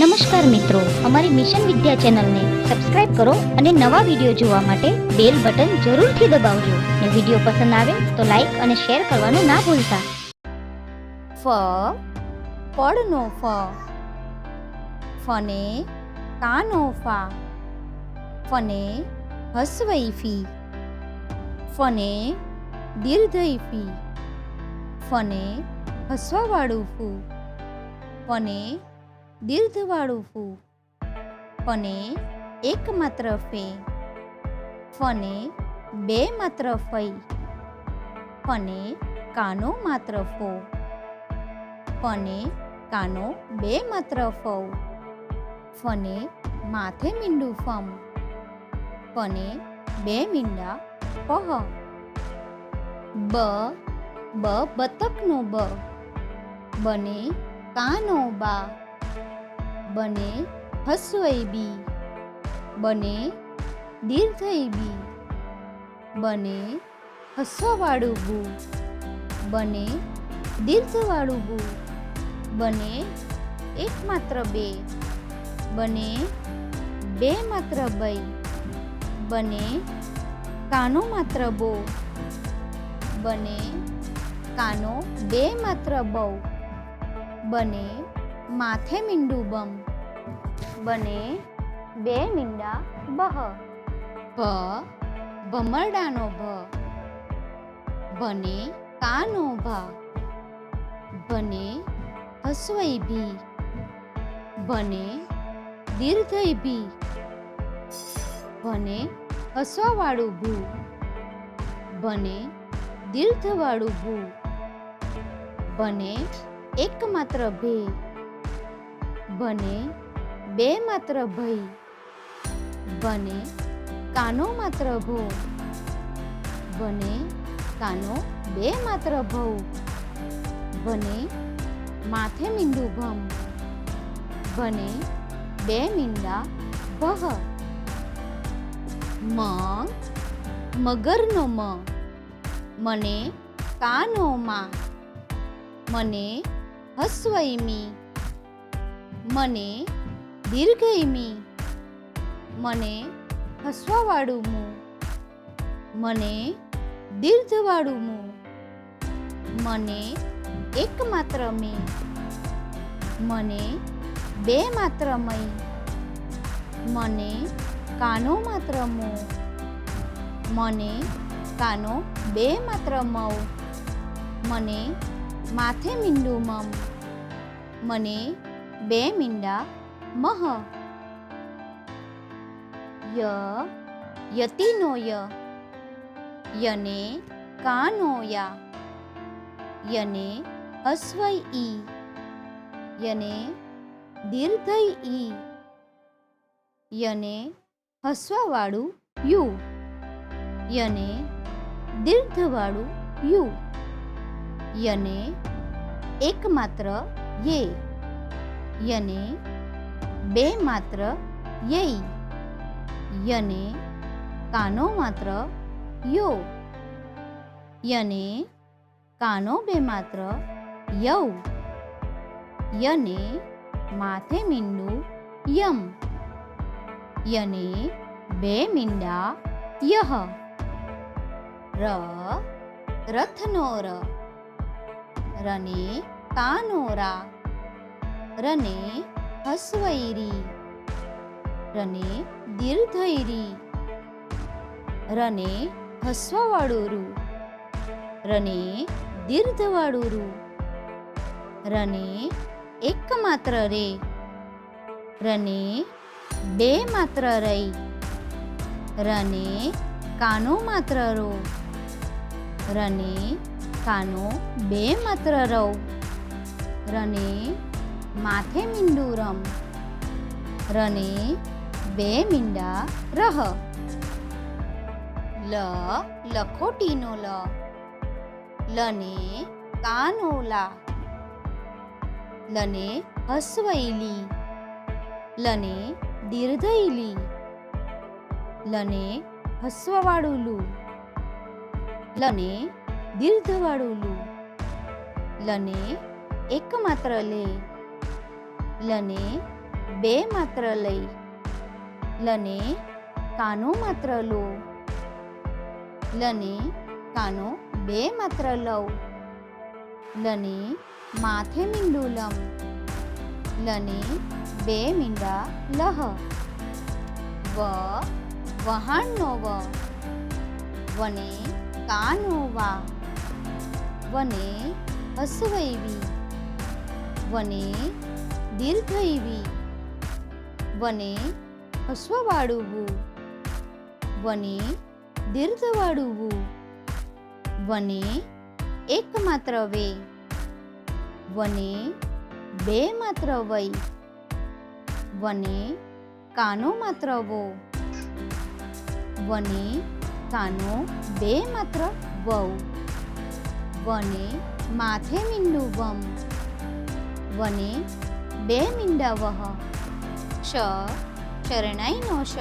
નમસ્કાર મિત્રો, અમારી મિશન વિદ્યા ચેનલને સબસ્ક્રાઇબ કરો અને નવા વીડિયો જોવા માટે બેલ બટન જરૂરથી દબાવજો. ને વીડિયો પસંદ આવે તો લાઈક અને શેર કરવાનું ના ભૂલતા. ફ ફળનો ફ. ફને કાનો ફા. ફને હસવઈ ફી. ફને દીર્ઘઈ ફી. ફને હસવાવાળું ફૂ. ફને દીર્ઘવાળું ફૂ. ફને એક માત્ર ફે. ફને બે માત્ર ફઈ. ફને કાનો માત્ર ફો. ફને કાનો બે માત્ર ફૌ ફને માથે મીંડું ફમ. ફને બે મીંડા પહ. બ બ બતકનો બ. બને કાનો બા. બને હસવઈ બી. બને દીર્ઘઈ બી. બને હસવાવાળું બુ. બને દીર્ઘવાળું બુ. બને એક માત્ર બે. બને બે માત્ર બઈ. બને કાનો માત્ર બો. બને કાનો બે માત્ર બહુ બને માથે મીંડું બમ. બને બે મીંડા બહ. ભ, ભમરડાનો ભ. બને કાનો ભા. બને હસવઈ ભી. બને દીર્ઘઈ ભી. બને હસવાવાળું ભૂ. બને દીર્ઘવાળું ભૂ. બને એકમાત્ર ભે. બને બે માત્ર ભઈ બને કાનો માત્ર ભો બને કાનો બે માત્ર ભવ બને માથે મીંડું ભમ, બને બે મીંડા ભહ. મ, મગરનો મ, મને કાનો માં મને હસવઈ મી મને દીર્ઘઈમી મને હસવાવાળું મું. મને દીર્ઘવાળું મું. મને એક માત્ર મે. મને બે માત્ર મય મને કાનો માત્ર મો. મને કાનો બે માત્ર મવ મને માથે મીંડું મમ. મને બે મીંડા મહ ય યતિનો ય યને કાનો યા યને અસ્વય ઈ યને દીર્ઘય ઈ યને હસવાવાળું યુ. યને દીર્ઘવાળું યુ. યને એકમાત્ર યે. યને બે માત્ર યઈ. યને કાનો માત્ર યો. યને કાનો બે માત્ર યૌ. યને માથે મીંડું યમ. યને બે મીંડા યહ. ર રથનો ર રને કાનો રા રને હસવૈરી, રને દીર્ઘૈરી, રને હસવાવાળું રને દીર્ઘવાળું રને એક માત્ર રે, રને બે માત્ર રઈ, રને કાનો માત્ર રો રને કાનો બે માત્ર રવ રને માથે મીંડું રમ. રને બે મીંડા રહ. લ લખોટીનો લ. લને કાનો લા. લને હસવૈલી. લને દીર્ઘઈલી લને હસવાવાળું લુ લને દીર્ઘવાળું લુ લને એકમાત્ર લે. લને બે માત્ર લઈ. લને કાનો માત્ર લો. લને કાનો બે માત્ર લવ લને માથે મીંડું લમ લને બે મીંડા લહ. વ વહાણનો વ. વને કાનો વા. વને હસવૈવી. વને દીર્ઘઈવી વને હસ્વવાળુવું. વને દીર્ઘવાળુવું વને એકમાત્ર વે. વને બે માત્ર વય વને કાનો માત્ર વો. વને કાનો બે માત્ર વૌ. વને માથે મીંડું વમ. વને બે મીંડા વહ શ શરણાઈનો શ.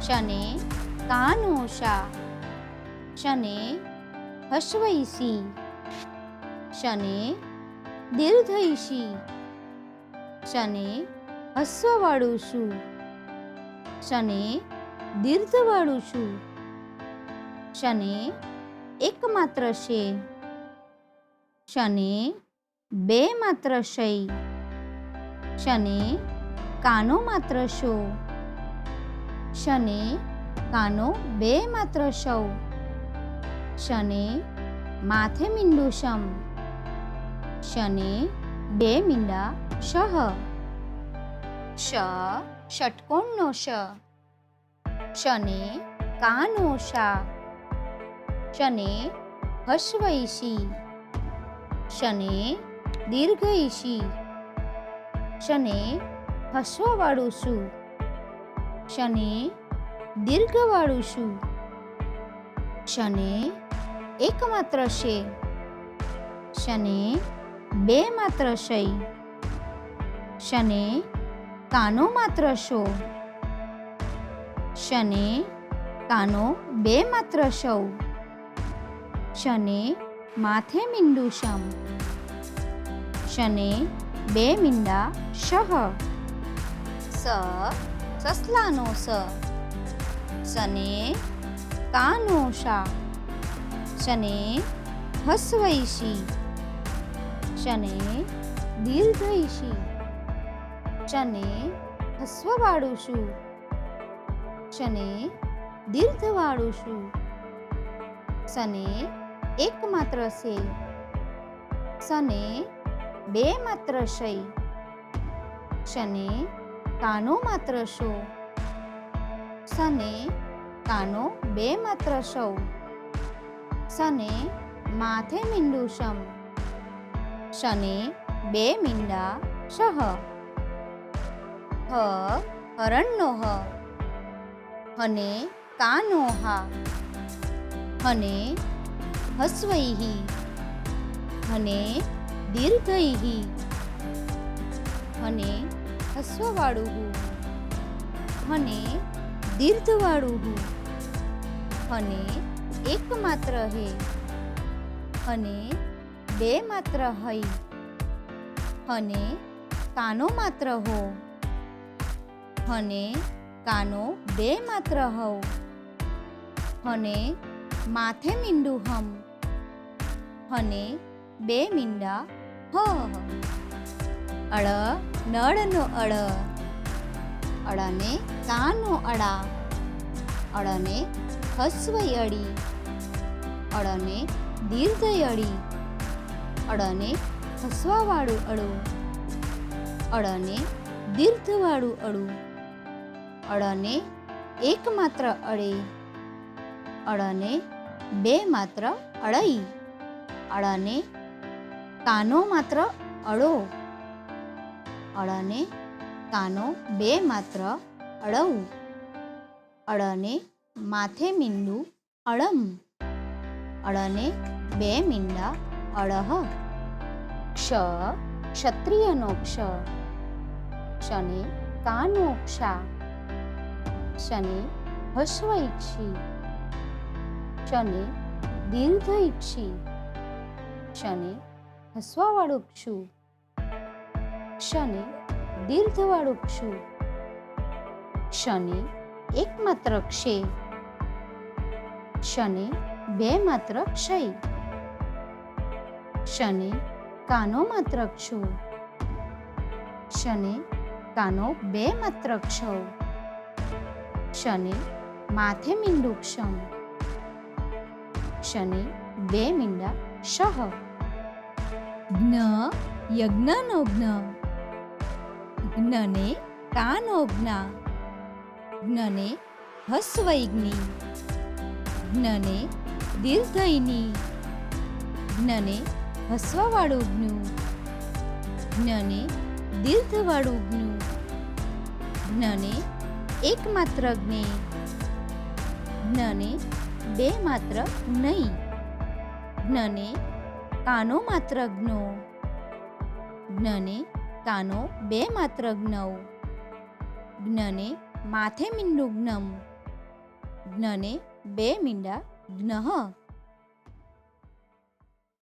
શને, કાનો શા. શને હસ્વૈસી શને દીર્ઘઈશી શને હસ્વવાળું શું શને દીર્ઘવાળું છું શને, એકમાત્ર છે શને બે માત્ર શય. શને કાનો માત્ર શો. શને કાનો બે માત્ર શૌ. શને માથે મીંડું શમ. શને બે મીંડા શહ શ ષટકોણનો શ. શને કાનો શા. શને હસ્વૈશી શને દીર્ઘઈશી શને હસવાવાળું શું શને દીર્ઘવાળું શું શને એકમાત્ર છે. શને બે માત્ર શય શને કાનો માત્ર શો શને કાનો બે માત્ર શૌ શને માથે મીંડું શમ. શને બે મીંડા શહ. સ સસલાનો સ શને કાનો શા શને, હસવૈશી. શને, દીર્ઘૈશી. શને હસ્વવાળું શું શને દીર્ઘવાળું શું શને, એકમાત્ર છે શને બે માત્ર શૈ શને કાનો માત્ર શો શને કાનો બે માત્ર શૌ શને માથે મીંડું શમ. શને બે મીંડા શહ હ, હરણનો હ. હને કાનો હા. હને હસ્વૈહી. હને દીર્ઘૈહી હને હસ્વવાળું હને દીર્ઘવાળું એક એકમાત્ર હે. અને બે માત્ર હૈ અને કાનો માત્ર હો. અને કાનો બે માત્ર હો અને માથે મીંડું હમ. અને બે મીંડા હ અળ નળનો અળ અળને કાનો અળા અળને હસ્વઈ અળી અળને દીર્ઘઈ અળી અળને હસવાવાળું અળું અળને દીર્ઘવાળું અળું અળને એકમાત્ર અળે અળને બે માત્ર અળઈ અળને કાનો માત્ર અળો. અળને કાનો બે માત્ર અળવું. અળને માથે મીંડું અળમ. અળને બે મીંડા અળહ. ક્ષ ક્ષત્રિયનો ક્ષ. ક્ષને કાનો ક્ષા. શને ક્ષને દીર્ઘ દીર્ઘઈક્ષી શને હસવાવાળું ક્ષુ શને દીર્ઘવાળું ક્ષુ શનિ એક માત્ર ક્ષે શનિ બે માત્ર ક્ષય. શનિ કાનો માત્ર ક્ષુ શનિ કાનો બે માત્ર ક્ષૌ શનિ માથે મીંડું ક્ષમ. શનિ બે મીંડા શહ. જ્ઞ યજ્ઞનો જ્ઞ જ્ઞને કાનો જ્ઞા જ્ઞને હસ્વૈગ્ની. જ્ઞને દીર્ઘઈની જ્ઞને હસ્વવાળું જ્ઞુ જ્ઞને દીર્ઘવાળું જ્ઞુ જ્ઞને એકમાત્ર જ્ઞે જ્ઞને બે માત્ર નહીં. જ્ઞને કાનો માત્ર જ્ઞો જ્ઞને કાનો બે માત્ર જ્ઞૌ જ્ઞને માથે મીંડું જ્ઞમ. જ્ઞને બે મીંડા જ્ઞઃ